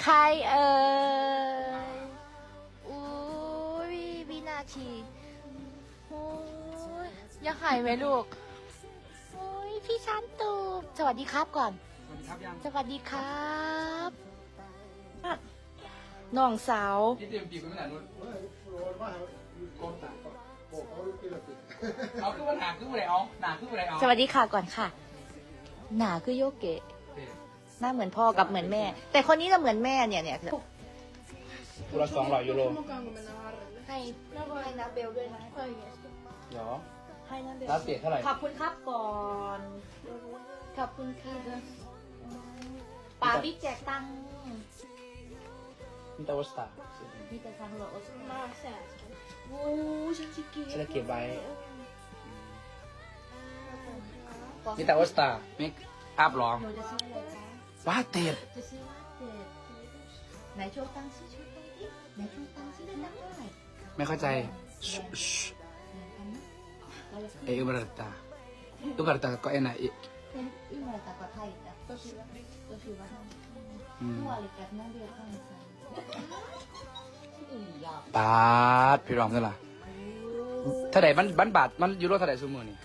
ใครเอ่ยอุ้ยวินาทีโอ้ยยังหายไหมลูกโอ้ยพี่ชันตูสวัสดีครับก่อน สวัสดีครับยังสวัสดีครับน้องสาวนี่เตรียมจีบกันไม่นานนู้นโกนตัดโอ้เขาเป็นแบบเอาขึ้นมาหนาขึ้นมาไหนเอาหนาขึ้นมาไหนเอาสวัสดีค่ะก่อนค่ะ หนาคือโยเกะเอ๊ะ หน้าเหมือนพ่อกับเหมือนแม่ แต่คนนี้จะเหมือนแม่เนี่ยเนี่ยตัวละสองร้อยยูโร ให้ให้นาเบลด้วยนะเดี๋ยวให้นาเบลรับเปลี่ยนเท่าไหร่ ขอบคุณครับก่อนขอบคุณค่ะป๋าบิ๊กแจกตังค์มิตาวสตาร์มีแต่ตังค์เหรอโอ้ฉันชิคกี้ฉันจะเก็บไว้มิตาวสตาร์เมคอัพร้อง หนูจะซื้ออะไรคะว้าเต็ดจะซื้อว่าเด็ดไหนโชว์ตังค์ซิโชว์ตังค์ดิไหนโชว์ตังค์ซิได้ตังค์เท่าไหร่ไม่เข้าใจชชเราจะเอเบรตาตุกรตาก็เอ็นไอเป็นอีเมลจากประเทศอะก็คือว่าก็คือว่าอืมทั่วเลยกับนั่นเดียวกันใส่อีหยอกปาดพี่รองกันล่ะเท่าไหร่มันบันบาทมันยูโรเท่าไหร่ซูมือนี่